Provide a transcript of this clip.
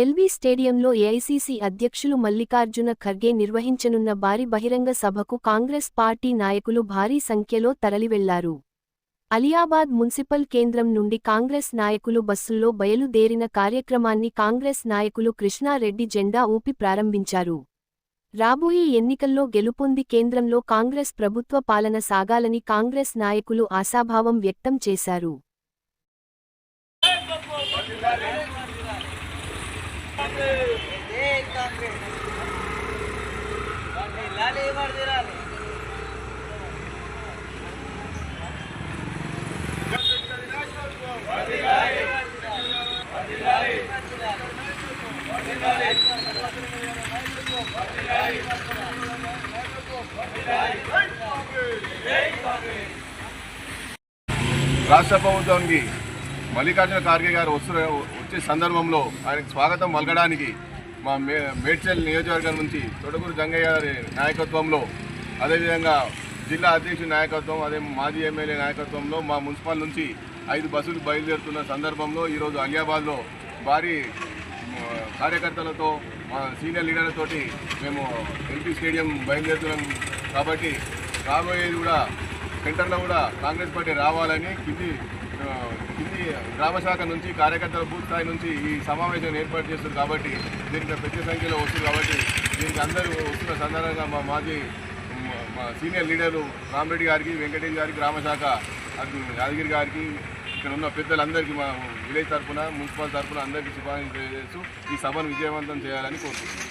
LV స్టేడియంలో AICC అధ్యక్షులు మల్లికార్జున ఖర్గే నిర్వహించనున్న భారీ బహిరంగ సభకు కాంగ్రెస్ పార్టీ నాయకులు భారీ సంఖ్యలో తరలివెళ్ళారు. అలియాబాద్ మున్సిపల్ కేంద్రం నుండి కాంగ్రెస్ నాయకులు బస్సుల్లో బయలుదేరిన కార్యక్రమాన్ని కాంగ్రెస్ నాయకులు కృష్ణారెడ్డి జెండా ఊపి ప్రారంభించారు. రాబోయే ఎన్నికల్లో గెలుపొంది కేంద్రంలో కాంగ్రెస్ ప్రభుత్వ పాలన సాగాలని కాంగ్రెస్ నాయకులు ఆశాభావం వ్యక్తం చేశారు. రాష్ట్ర ప్రభుత్వానికి మల్లికార్జున ఖార్గే గారు వస్తున్న వచ్చే సందర్భంలో ఆయనకు స్వాగతం పలకడానికి మా మే మేడ్చల్ నియోజకవర్గం నుంచి తొడగూరు జంగయ్య గారి నాయకత్వంలో అదేవిధంగా జిల్లా అధ్యక్షుడి నాయకత్వం అదే మాజీ ఎమ్మెల్యే నాయకత్వంలో మా మున్సిపల్ నుంచి ఐదు బస్సులు బయలుదేరుతున్న సందర్భంలో ఈరోజు అలియాబాద్లో భారీ కార్యకర్తలతో మా సీనియర్ లీడర్లతోటి మేము ఎల్పీ స్టేడియం బయలుదేరుతున్నాం కాబట్టి రాబోయేది కూడా సెంటర్లో కూడా కాంగ్రెస్ పార్టీ రావాలని కింది గ్రామ శాఖ నుంచి కార్యకర్తల బూత్ స్థాయి నుంచి ఈ సమావేశం ఏర్పాటు చేస్తుంది కాబట్టి దీనికి పెద్ద సంఖ్యలో వస్తుంది కాబట్టి దీనికి అందరూ వస్తున్న సందర్భంగా మా మాజీ మా- సీనియర్ లీడరు రామరెడ్డి గారికి వెంకటేష్ గారికి గ్రామ శాఖ యాదగిరి గారికి ఇక్కడ ఉన్న పెద్దలందరికీ మా విలేజ్ తరఫున మున్సిపల్ తరఫున అందరికీ శుభాకాంక్షలు తెలియజేస్తూ ఈ సభను విజయవంతం చేయాలని కోరుతున్నాను